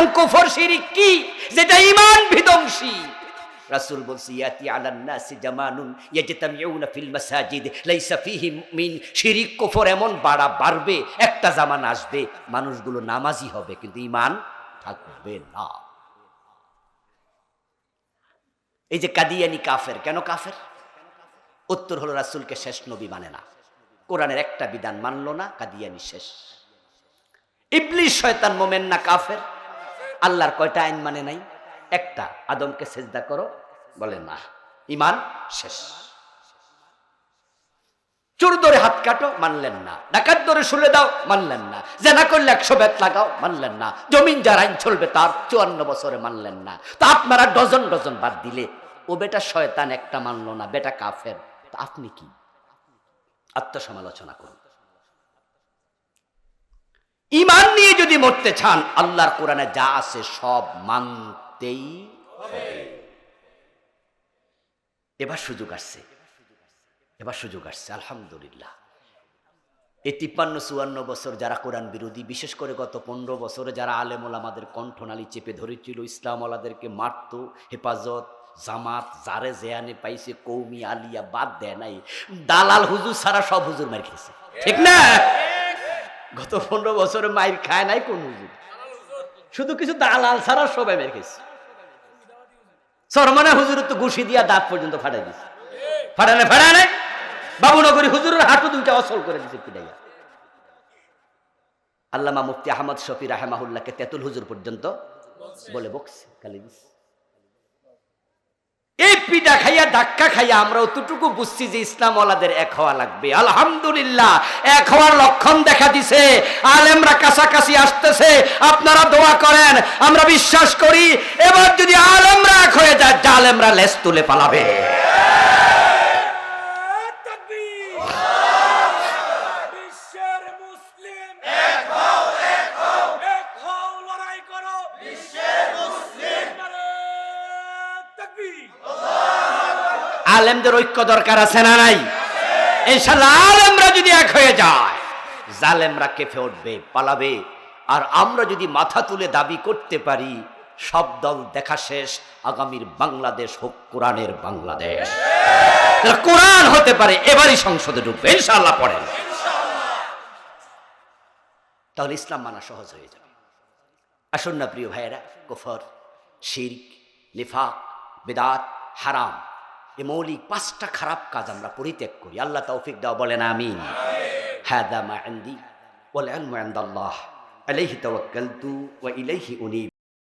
এখন কুফর শিরিক কি? যেটা ইমান বিধ্বংসী। রাসূল বলছে, ইয়াতি আলান নাসি জামানুন ইয়াজতামিউনা ফিল মাসাজিদ, লাইসা ফিহি মুমিন শিরিক কুফর এমন বাড়া বাড়বে, একটা জামান আসবে, মানুষগুলো নামাজি হবে, কিন্তু ইমান থাকবে না। এই যে কাদিয়ানি কাফের, কেন কাফের? উত্তর হলো, রাসূলকে শেষ নবী মানে না। কোরআনের একটা বিধান মানলো না, কাদিয়ানি শেষ। ইবলিশ শয়তান মোমেন না কাফের। আল্লাহর কয়টা আইন মানে নাই? একটা, আদমকে সেজদা করো, বলে না। ইমান শেষ। চোর ধরে হাত কাটো, মানলেন না। ডাকাত ধরে শুলে দাও, মানলেন না। জেনা করলে একশো বেত লাগাও, মানলেন না। জমিন যার আইন চলবে তার চুয়ান্ন বছরে মানলেন না। তা আপনারা ডজন ডজন বাদ দিলে, ও বেটা শয়তান একটা মানলো না, বেটা কাফের। তা আপনি কি? আত্মসমালোচনা করুন ইমান নিয়ে যদি মরতে চান, আল্লাহর কোরআনে যা আছে সব মানতেই। এবার সুযোগ আসছে। এবার সুযোগ আসছে, আলহামদুলিল্লাহ। এই তিপ্পান্ন, চুয়ান্ন বছর যারা কোরআন বিরোধী, বিশেষ করে গত পনেরো বছরে যারা আলেমল আমাদের কণ্ঠনালী চেপে ধরেছিল, ইসলামওয়ালাদেরকে মারত, হেফাজত, জামাত জারে জেয়ানে পাইছে, কৌমি, আলিয়া বাদ দেয় নাই। দালাল, হুজুর সারা সব হুজুর মার খেয়েছে। ঠিক না? গত পনেরো বছরে মাইর খায় নাই কোন হুজুর? শুধু কিছু দালাল ছাড়া সবাই মেরে খেয়েছে সরমানা হুজুর তো ঘুষি দিয়া দাঁত পর্যন্ত ফাটাই দিছে। ফাটানে ফাটানে বাবুনগরী হুজুরের হাঁটু দুইটা অসল করে দিছে পিটাইয়া। আল্লামা মুফতি আহমদ শফি রাহেমাহুল্লাহকে তেতুল হুজুর পর্যন্ত বলে বকছে, গালি দিছে। পিঠা খাইয়া, ধাক্কা খাইয়া আমরা অতটুকু বুঝছি যে ইসলাম ওলাদের এক হওয়া লাগবে। আলহামদুলিল্লাহ, এক হওয়ার লক্ষণ দেখা দিছে। আলেমরা কাছাকাছি আসতেছে। আপনারা দোয়া করেন, আমরা বিশ্বাস করি। এবার যদি আলেমরা এক হয়ে যায়, জালেমরা লেস তুলে পালাবে। আলেমদের ঐক্য দরকার আছে না নাই? ইনশাল্লাহ আলেমরা যদি এক হয়ে যায়, জালেমরা কেঁপে উঠবে, পালাবে। আর আমরা যদি মাথা তুলে দাবি করতে পারি, সব দল দেখা শেষ, আগামীর বাংলাদেশ হোক কোরআনের বাংলাদেশ। কোরআন হতে পারে, এবারই সংসদে ঢুকবে। ইনশাল্লাহ পড়েন। তাহলে ইসলাম মানা সহজ হয়ে যাবে। আসুন না প্রিয় ভাইয়েরা, কুফর, শিরক, নিফাক, বেদাত, হারাম এ মৌলিক পাঁচটা খারাপ কাজ আমরা পরিত্যাগ করি। আল্লাহ তৌফিক দাও, বলেন না আমি হ্যাঁ আলাইহি তাওয়াক্কালতু, ওয়া ইলাইহি উনীব।